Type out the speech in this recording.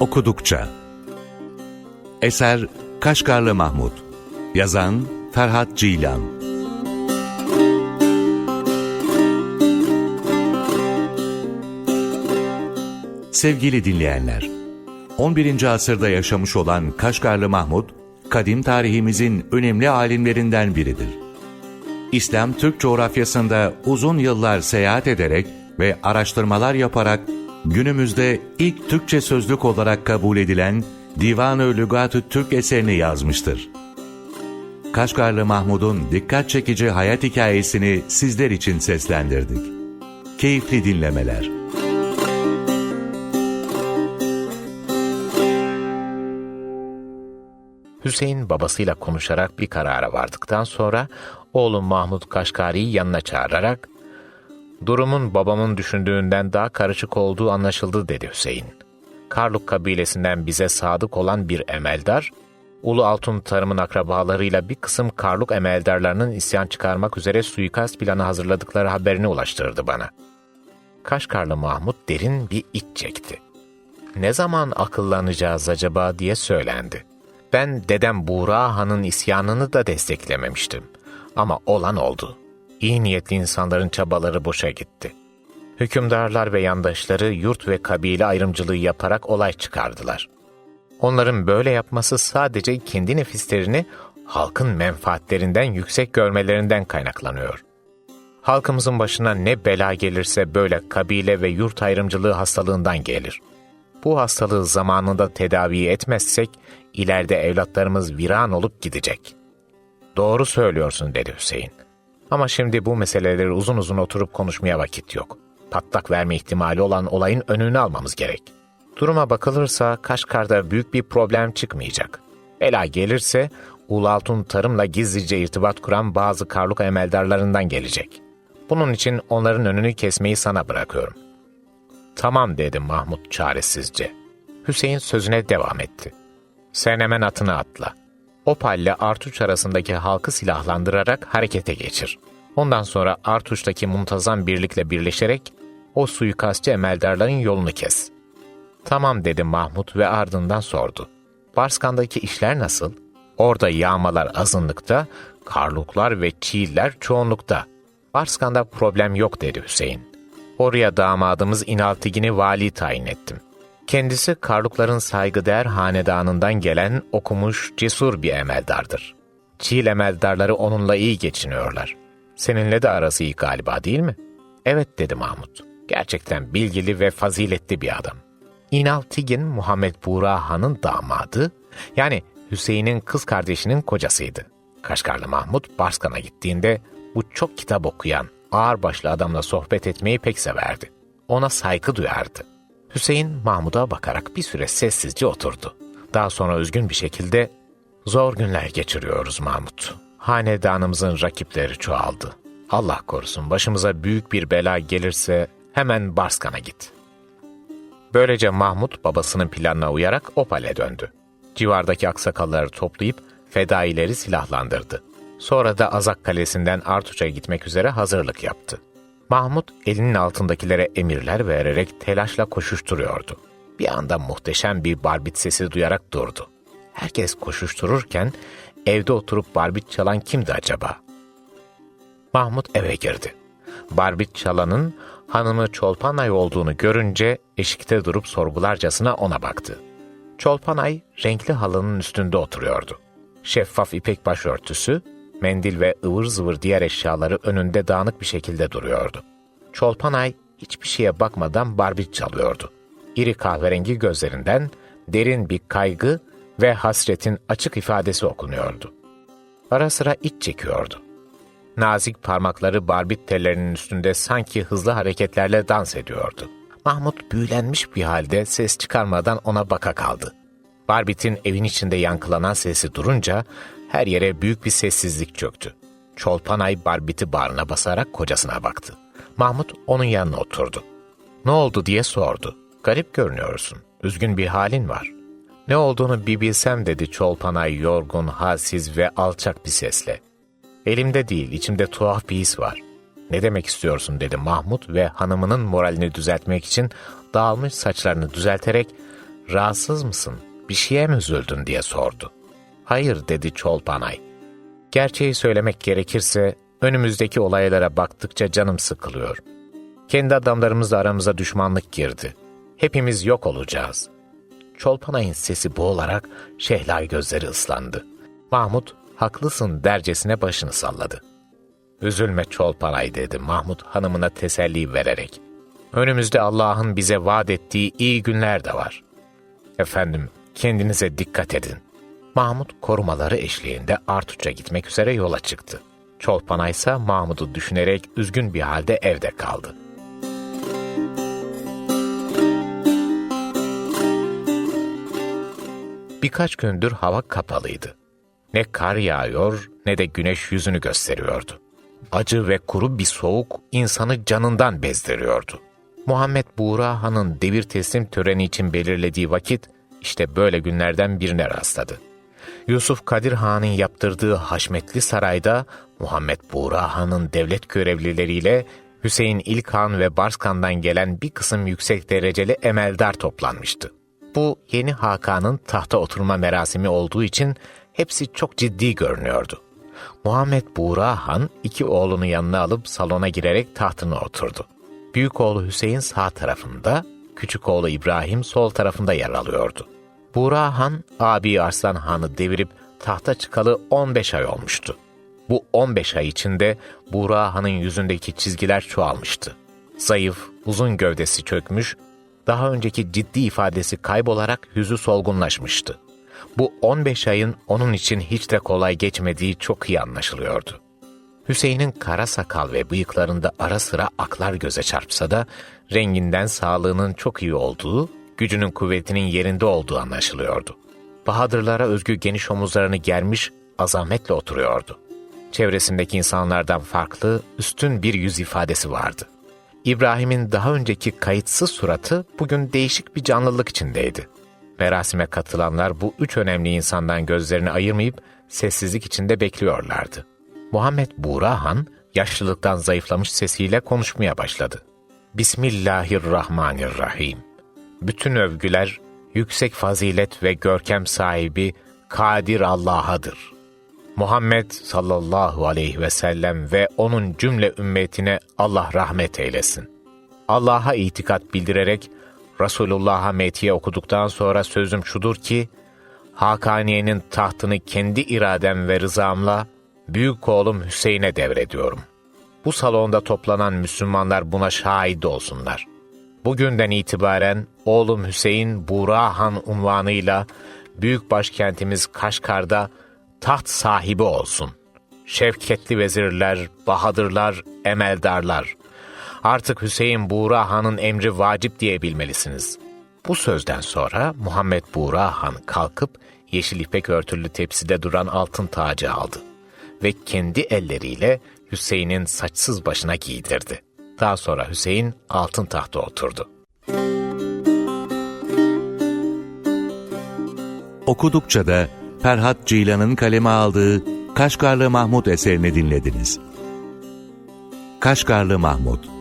okudukça. Eser Kaşgarlı Mahmut. Yazan Ferhat Cilan. Sevgili dinleyenler, 11. asırda yaşamış olan Kaşgarlı Mahmut, kadim tarihimizin önemli alimlerinden biridir. İslam Türk coğrafyasında uzun yıllar seyahat ederek ve araştırmalar yaparak günümüzde ilk Türkçe sözlük olarak kabul edilen Divan-ı Lügat-ı Türk eserini yazmıştır. Kaşgarlı Mahmud'un dikkat çekici hayat hikayesini sizler için seslendirdik. Keyifli dinlemeler. Hüseyin babasıyla konuşarak bir karara vardıktan sonra oğlum Mahmud Kaşgari'yi yanına çağırarak ''Durumun babamın düşündüğünden daha karışık olduğu anlaşıldı.'' dedi Hüseyin. Karluk kabilesinden bize sadık olan bir emeldar, Ulu Altun Tarım'ın akrabalarıyla bir kısım Karluk emeldarlarının isyan çıkarmak üzere suikast planı hazırladıkları haberini ulaştırdı bana. Kaşgarlı Mahmud derin bir iç çekti. Ne zaman akıllanacağız acaba diye söylendi. Ben dedem Buğra Han'ın isyanını da desteklememiştim. Ama olan oldu. İyi niyetli insanların çabaları boşa gitti. Hükümdarlar ve yandaşları yurt ve kabile ayrımcılığı yaparak olay çıkardılar. Onların böyle yapması sadece kendi nefislerini halkın menfaatlerinden yüksek görmelerinden kaynaklanıyor. Halkımızın başına ne bela gelirse böyle kabile ve yurt ayrımcılığı hastalığından gelir. Bu hastalığı zamanında tedavi etmezsek ileride evlatlarımız viran olup gidecek. Doğru söylüyorsun dedi Hüseyin. Ama şimdi bu meseleleri uzun uzun oturup konuşmaya vakit yok. Patlak verme ihtimali olan olayın önünü almamız gerek. Duruma bakılırsa Kaşgar'da büyük bir problem çıkmayacak. Bela gelirse Ulaltun tarımla gizlice irtibat kuran bazı Karluk emeldarlarından gelecek. Bunun için onların önünü kesmeyi sana bırakıyorum. Tamam dedi Mahmut çaresizce. Hüseyin sözüne devam etti. Sen hemen atını atla. Opal ile Artuç arasındaki halkı silahlandırarak harekete geçir. Ondan sonra Artuç'taki muntazam birlikle birleşerek o suikastçı emeldarların yolunu kes. Tamam dedi Mahmut ve ardından sordu. Barskan'daki işler nasıl? Orada yağmalar azınlıkta, karluklar ve çiğiller çoğunlukta. Barskan'da problem yok dedi Hüseyin. Oraya damadımız İnaltigin'i vali tayin ettim. Kendisi Karlukların saygıdeğer hanedanından gelen okumuş, cesur bir emeldardır. Çiğil emeldarları onunla iyi geçiniyorlar. Seninle de arası iyi galiba değil mi? Evet dedi Mahmut. Gerçekten bilgili ve faziletli bir adam. İnal Tigin Muhammed Buğra Han'ın damadı, yani Hüseyin'in kız kardeşinin kocasıydı. Kaşgarlı Mahmut Barskan'a gittiğinde bu çok kitap okuyan, ağırbaşlı adamla sohbet etmeyi pek severdi. Ona saygı duyardı. Hüseyin Mahmud'a bakarak bir süre sessizce oturdu. Daha sonra üzgün bir şekilde ''Zor günler geçiriyoruz Mahmut. Hanedanımızın rakipleri çoğaldı. Allah korusun başımıza büyük bir bela gelirse hemen Barskan'a git.'' Böylece Mahmut babasının planına uyarak Opal'e döndü. Civardaki aksakalları toplayıp fedaileri silahlandırdı. Sonra da Azak Kalesi'nden Artuç'a gitmek üzere hazırlık yaptı. Mahmut elinin altındakilere emirler vererek telaşla koşuşturuyordu. Bir anda muhteşem bir barbit sesi duyarak durdu. Herkes koşuştururken evde oturup barbit çalan kimdi acaba? Mahmut eve girdi. Barbit çalanın hanımı Çolpanay olduğunu görünce eşikte durup sorgularcasına ona baktı. Çolpanay renkli halının üstünde oturuyordu. Şeffaf ipek başörtüsü, mendil ve ıvır zıvır diğer eşyaları önünde dağınık bir şekilde duruyordu. Çolpanay hiçbir şeye bakmadan barbit çalıyordu. İri kahverengi gözlerinden derin bir kaygı ve hasretin açık ifadesi okunuyordu. Ara sıra iç çekiyordu. Nazik parmakları barbit tellerinin üstünde sanki hızlı hareketlerle dans ediyordu. Mahmut büyülenmiş bir halde ses çıkarmadan ona baka kaldı. Barbit'in evin içinde yankılanan sesi durunca her yere büyük bir sessizlik çöktü. Çolpanay Barbit'i bağrına basarak kocasına baktı. Mahmut onun yanına oturdu. Ne oldu diye sordu. Garip görünüyorsun. Üzgün bir halin var. Ne olduğunu bir bilsem dedi Çolpanay yorgun, halsiz ve alçak bir sesle. Elimde değil, içimde tuhaf bir his var. Ne demek istiyorsun dedi Mahmut ve hanımının moralini düzeltmek için dağılmış saçlarını düzelterek rahatsız mısın, bir şeye mi üzüldün diye sordu. Hayır dedi Çolpanay. Gerçeği söylemek gerekirse önümüzdeki olaylara baktıkça canım sıkılıyor. Kendi adamlarımızla aramıza düşmanlık girdi. Hepimiz yok olacağız. Çolpanay'ın sesi boğularak Şehlay gözleri ıslandı. Mahmut, haklısın dercesine başını salladı. Üzülme Çolpanay dedi Mahmut hanımına teselli vererek. Önümüzde Allah'ın bize vaat ettiği iyi günler de var. Efendim, kendinize dikkat edin. Mahmut korumaları eşliğinde Artuç'a gitmek üzere yola çıktı. Çolpanay ise Mahmut'u düşünerek üzgün bir halde evde kaldı. Birkaç gündür hava kapalıydı. Ne kar yağıyor ne de güneş yüzünü gösteriyordu. Acı ve kuru bir soğuk insanı canından bezdiriyordu. Muhammed Buğra Han'ın devir teslim töreni için belirlediği vakit işte böyle günlerden birine rastladı. Yusuf Kadir Han'ın yaptırdığı haşmetli sarayda Muhammed Buğra Han'ın devlet görevlileriyle Hüseyin İlk Han ve Barskan'dan gelen bir kısım yüksek dereceli emeldar toplanmıştı. Bu yeni Hakan'ın tahta oturma merasimi olduğu için hepsi çok ciddi görünüyordu. Muhammed Buğra Han iki oğlunu yanına alıp salona girerek tahtına oturdu. Büyük oğlu Hüseyin sağ tarafında, küçük oğlu İbrahim sol tarafında yer alıyordu. Buğra Han, abi Arslan Han'ı devirip tahta çıkalı 15 ay olmuştu. Bu 15 ay içinde Buğra Han'ın yüzündeki çizgiler çoğalmıştı. Zayıf, uzun gövdesi çökmüş, daha önceki ciddi ifadesi kaybolarak yüzü solgunlaşmıştı. Bu 15 ayın onun için hiç de kolay geçmediği çok iyi anlaşılıyordu. Hüseyin'in kara sakal ve bıyıklarında ara sıra aklar göze çarpsa da renginden sağlığının çok iyi olduğu, gücünün kuvvetinin yerinde olduğu anlaşılıyordu. Bahadırlara özgü geniş omuzlarını germiş, azametle oturuyordu. Çevresindeki insanlardan farklı, üstün bir yüz ifadesi vardı. İbrahim'in daha önceki kayıtsız suratı bugün değişik bir canlılık içindeydi. Merasime katılanlar bu üç önemli insandan gözlerini ayırmayıp sessizlik içinde bekliyorlardı. Muhammed Buğra Han, yaşlılıktan zayıflamış sesiyle konuşmaya başladı. Bismillahirrahmanirrahim. Bütün övgüler, yüksek fazilet ve görkem sahibi Kadir Allah'adır. Muhammed sallallahu aleyhi ve sellem ve onun cümle ümmetine Allah rahmet eylesin. Allah'a itikat bildirerek Resulullah'a metiye okuduktan sonra sözüm şudur ki, Hakaniye'nin tahtını kendi iradem ve rızamla büyük oğlum Hüseyin'e devrediyorum. Bu salonda toplanan Müslümanlar buna şahit olsunlar. Bugünden itibaren oğlum Hüseyin Buğra Han unvanıyla büyük başkentimiz Kaşgar'da taht sahibi olsun. Şevketli vezirler, bahadırlar, emeldarlar. Artık Hüseyin Buğra Han'ın emri vacip diye bilmelisiniz. Bu sözden sonra Muhammed Buğra Han kalkıp yeşil ipek örtülü tepside duran altın tacı aldı ve kendi elleriyle Hüseyin'in saçsız başına giydirdi. Daha sonra Hüseyin altın tahta oturdu. Okudukça da Ferhat Ceylan'ın kaleme aldığı Kaşgarlı Mahmut eserini dinlediniz. Kaşgarlı Mahmut